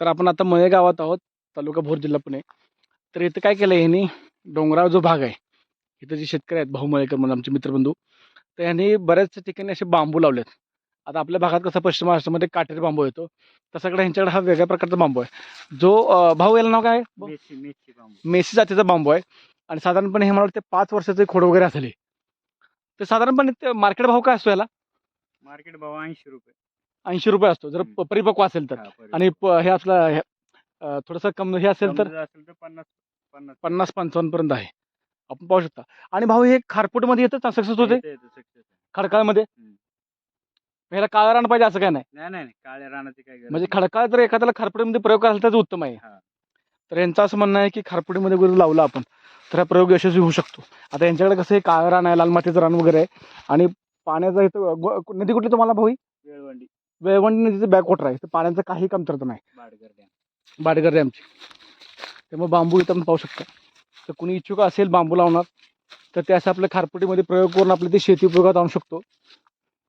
तर आपण आता मळे गावात आहोत तालुका भोर जिल्हा पुणे. तर इथं काय केलं ह्यांनी? डोंगराळ जो भाग आहे इथं जे शेतकरी आहेत भाऊ मळेकर म्हणून आमचे मित्रबंधू तर ह्यांनी बऱ्याच ठिकाणी असे बांबू लावलेत. आता आपल्या भागात कसं पश्चिम महाराष्ट्रामध्ये काटेरी बांबू येतो तसाकडे ह्यांच्याकडे हा वेगळ्या प्रकारचा बांबू आहे. जो भाऊ याला नाव काय? मेसी जातीचा बांबू आहे. आणि साधारणपणे हे मला वाटतं पाच वर्षाचे खोड वगैरे असेल. तर साधारणपणे मार्केट भाव काय असतो याला? मार्केट भाव ऐंशी रुपये. ऐंशी रुपये असतो जर हम्म. परिपक्व असेल तर हा, बरोबर. आणि प- हे आपलं हे, अं, थोडंसं कम हे असेल तर असेल पन्नास पन्नास पन्नास पंचावन्न पर्यंत आहे आपण पाहू शकता आणि भाऊ हे खारपूटमध्ये येतं सक्सेस होते येतं, येतं, success आहे. खडकाळमध्ये हम्म. ह्याला काळा रान पाहिजे असं काय नाही नाही नाही नाही, काळ्या रानाची काय गरज म्हणजे नाही. खडकाळ जर एखाद्याला खारपुडीमध्ये प्रयोग करायला तर उत्तम आहे हा. तर यांचं असं म्हणणं आहे की खारपुडीमध्ये वगैरे लावलं आपण तर हा प्रयोग यशस्वी होऊ शकतो आता यांच्याकडे कसं हे काळं रान आहे लाल मातीचं रान वगैरे आहे आणि पाण्याचा इथं गो- नदी कुठली तुम्हाला भाऊ ही? वेळवंडी नदीचं बॅकवॉटर आहे. तर पाण्याचं काही कमतरता नाही. बाडगर डॅम बाडगर आमची. त्यामुळे बांबू इथं आपण पाहू शकता. तर कुणी इच्छुक असेल बांबू लावणार तर ते असं आपल्या खारपुटीमध्ये प्रयोग करून आपल्या ते शेती उपयोगात आणू शकतो.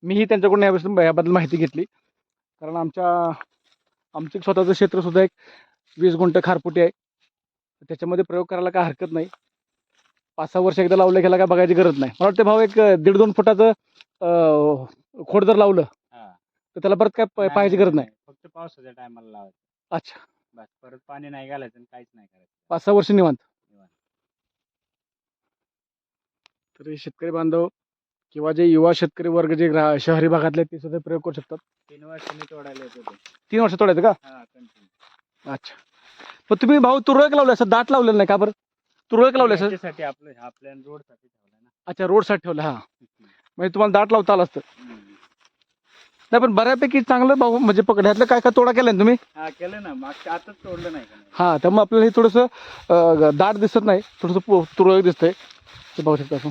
मीही त्यांच्याकडून याबद्दल याबद्दल माहिती घेतली. कारण आमच्या आमचं स्वतःचं क्षेत्रसुद्धा एक वीस गुंठ खारपुटी आहे. त्याच्यामध्ये प्रयोग करायला काय हरकत नाही. पाच सहा वर्ष एकदा लावलं गेला काय बघायची गरज नाही. मला वाटतं भाऊ एक दीड दोन फुटाचं खोड जर लावलं तर त्याला परत काय पाहायची गरज नाही. फक्त पावसाच्या टायमाला लावायचं. अच्छा. बस परत पाणी नाही घालायचं आणि काहीच नाही करायचं. पाच सहा वर्ष निवांत. निवांत. तर हे शेतकरी बांधव किंवा जे युवा शेतकरी वर्ग जे ग्रा शहरी भागातले आहेत, ते सुद्धा प्रयोग करू शकतात. तीन वर्षांनी तोडायला येतो तीन वर्ष तोडायचं का? हा कंटिन्यू अच्छा. पण तुम्ही भाऊ तुरळक लावलं असं दाट लावलेलं नाही का बरं? तुरळक लावलं असं? आपलं आपल्या रोडसाठी ठेवलं ना. अच्छा रोडसाठी ठेवलं हां. म्हणजे तुम्हाला दाट लावता आलं असतं. नाही पण बऱ्यापैकी चांगलं भाऊ म्हणजे पकड ह्यातलं काय काय तोडा केला ना तुम्ही? हा केलं ना. मागच्या आताच तोडलं नाही का नाही? हां त्यामुळे आपल्याला हे थोडंसं अं, दाट दिसत नाही. थोडंसं पु- तुरळक दिसतंय. ते पाहू शकता आपण.